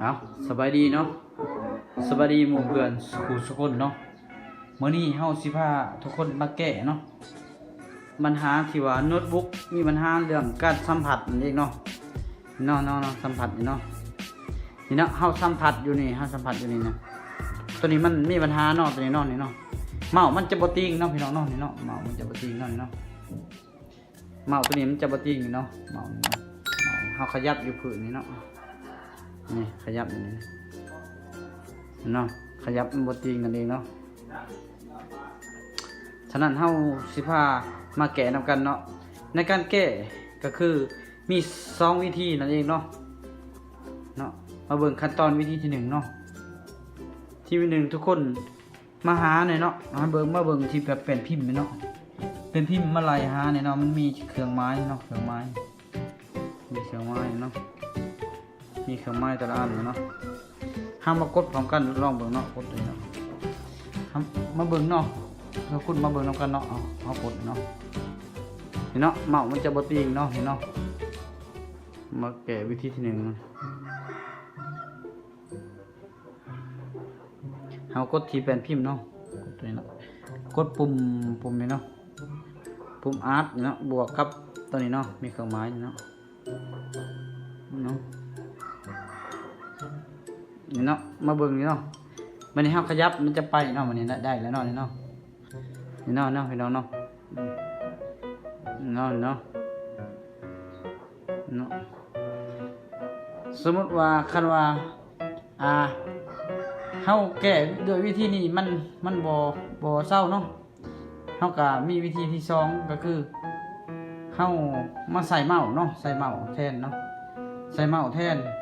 เอาสบายดีเนาะสบายดีหมู่เพื่อนสุขุสุคนเนาะเมื้อนี้เฮาสิพาทุกคนมาแก้เนาะปัญหาที่ว่าโน้ตบุ๊กมีปัญหาเรื่องการสัมผัสนั่นเองเนาะเนาะเนาะเนาะสัมผัสเนาะนี่เนาะเฮาสัมผัสอยู่นี่เฮาสัมผัสอยู่นี่นะตัวนี้มันมีปัญหาเนาะตัวนี้เนาะนี่เนาะเมามันจะบ่ติงเนาะพี่น้องเนาะนี่เนาะเมามันจะบ่ติงเนาะนี่เนาะเมาตัวนี้มันจะบ่ติงเนาะเมา่เนาะเมาเฮาขยับอยู่พื้นนี่เนาะ นี่ขยับอย่างนี้เนาะขยับมันบตีกันเองเนาะฉะนั้นเฮาสิพามาแกะนำกันเนาะในการแก้ก็คือมีสองวิธีนั่นเองเนาะเนาะมาเบิ่งขั้นตอนวิธีที่หนึ่งเนาะที่วิธีหนึ่งทุกคนมาหาหน่อยเนาะมาเบิ่งมาเบิ่งที่แบบเป็นพิมพ์เนาะเป็นพิมพ์มาลายหาเนี่ยเนาะมันมีเครื่องไม้เนาะเครื่องไม้มีเครื่องไม้เนาะ มีเครื่องไม้แต่ละอันเนาะห้ามมากดพร้อมกันลองเบิ่งเนาะกดเลยเนาะห้ามมาเบิ่งเนาะเราคุณมาเบิ่งนำกันเนาะเอาเอากดเนาะเห็นเนาะเมาส์มันจะบ่ตีงเนาะเห็นเนาะมาแก้วิธีที่หนึ่งเฮากดทีแผ่นพิมพ์เนาะกดตัวนี้เนาะกดปุ่มปุ่มนี้เนาะปุ่มอาร์ตเนาะบวกกับตัวนี้เนาะมีเครื่องไม้เนาะเนาะ นี่เนาะมาเบิ่งนี่เนาะมันนี่เฮาขยับมันจะไปเนาะมันนี่ได้แล้วเนาะนี่เนาะนี่เนาะเนาะพี่น้องเนาะเนาะเนาะเนาะสมมติว่าคันว่าอ่าเฮาแก้ด้วยวิธีนี้มันมันบ่บ่เศร้าเนาะเฮาก็มีวิธีที่สองก็คือเฮามาใส่เมาส์เนาะใส่เมาส์แทนเนาะใส่เมาส์แทนน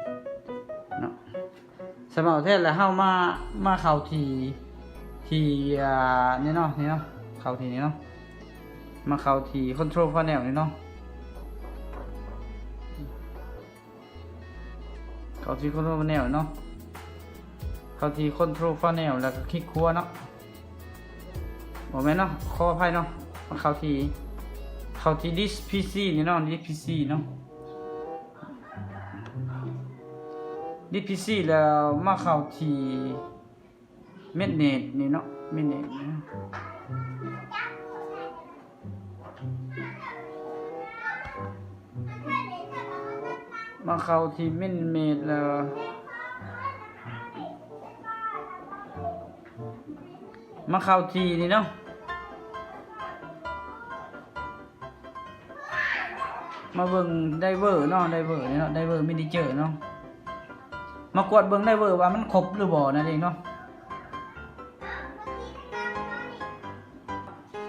สมัครเทศแล้วเฮามามาเข้าทีทีอ่านี่เนาะนี่เนาะเข้าทีนี้เนาะมาเข้าทีคอนโทรลพาเนลนี่เนาะเข้าทีคอนโทรลพาเนลเนาะเข้าทีคอนโทรลพาเนลแล้วก็คลิกครัวเนาะบอกไหมนเนาะขออภัยเนาะมาเข้าทีเข้าทีดิสพีซีนี่เนาะดิสพีซีเนาะ ดิพีซีแล้วมาเข้าที่เม็ดเนตนี่เนาะเม็ดเนตนะมาเข้าที่เม็ดเมดแล้วมาเข้าทีนี่เนาะมาเบิ่งไดเวอร์เนาะไดเวอร์นี่เนาะไดเวอร์มินิเจอร์เนาะ มากวดเบิ่งได้เวอร์ว่ามันครบหรือบ่นั่นเองเนาะ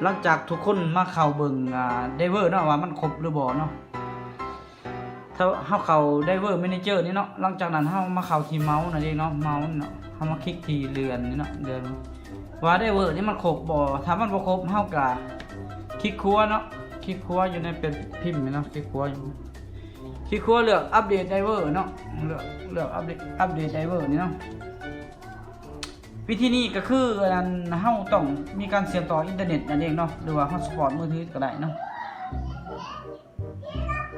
หลังจากทุกคนมาเข้าเบิ่งอ่าไดเวอร์เนาะว่ามันครบหรือบ่เนาะถ้าเฮาเข้าไดเวอร์แมเนเจอร์นี่เนาะหลังจากนั้นเฮามาเข้าที่เมาส์นั่นเองเนาะเมาส์เนาะเฮามาคลิกที่เรือนนี่เนาะเรือนว่าไดเวอร์นี่มันครบบ่ถ้ามันบ่ครบเฮาก็คลิกคัวเนาะคลิกคัวอยู่ในเป็นพิมพ์นี่เนาะคลิกคัวอยู่ ที่ครัวเลือกอัปเดตไดเวอร์เนาะเลือกเลือกอัปเดตอัปเดตไดเวอร์นี่เนาะวิธีนี้ก็คืออันเฮาต้องมีการเสียบต่ออินเทอร์เน็ตนั่นเองเนาะหรือว่าฮอตสปอตมือถือก็ได้เนาะ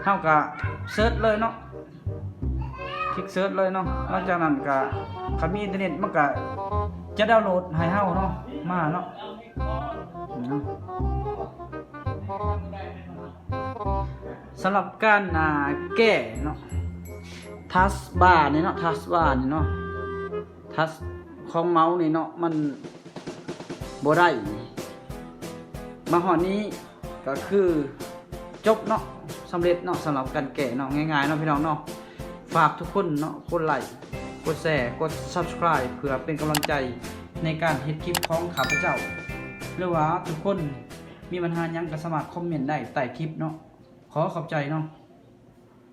เฮาก็เซิร์ชเลยเนาะคลิกเซิร์ชเลยเนาะหลังจากนั้นก็ถ้ามีอินเทอร์เน็ตมันก็จะดาวน์โหลดให้เฮาเนาะมาเนาะ สำหรับการอ่าแก้เนาะทัสบาร์นี่เนาะทัสบาร์นี่เนาะทัสของเมาส์นี่เนาะมันบ่ได้มาหอนี้ก็คือจบเนาะสำเร็จเนาะสำหรับการแก้เนาะง่ายๆเนาะพี่น้องเนาะฝากทุกคนเนาะกดไลค์กดแชร์กด subscribe เพื่อเป็นกำลังใจในการเฮ็ดคลิปของข้าพเจ้า หรือว่าทุกคนมีปัญหายังก็สามารถคอมเมนต์ได้ใต้คลิปเนาะ ขอขอบใจเนาะ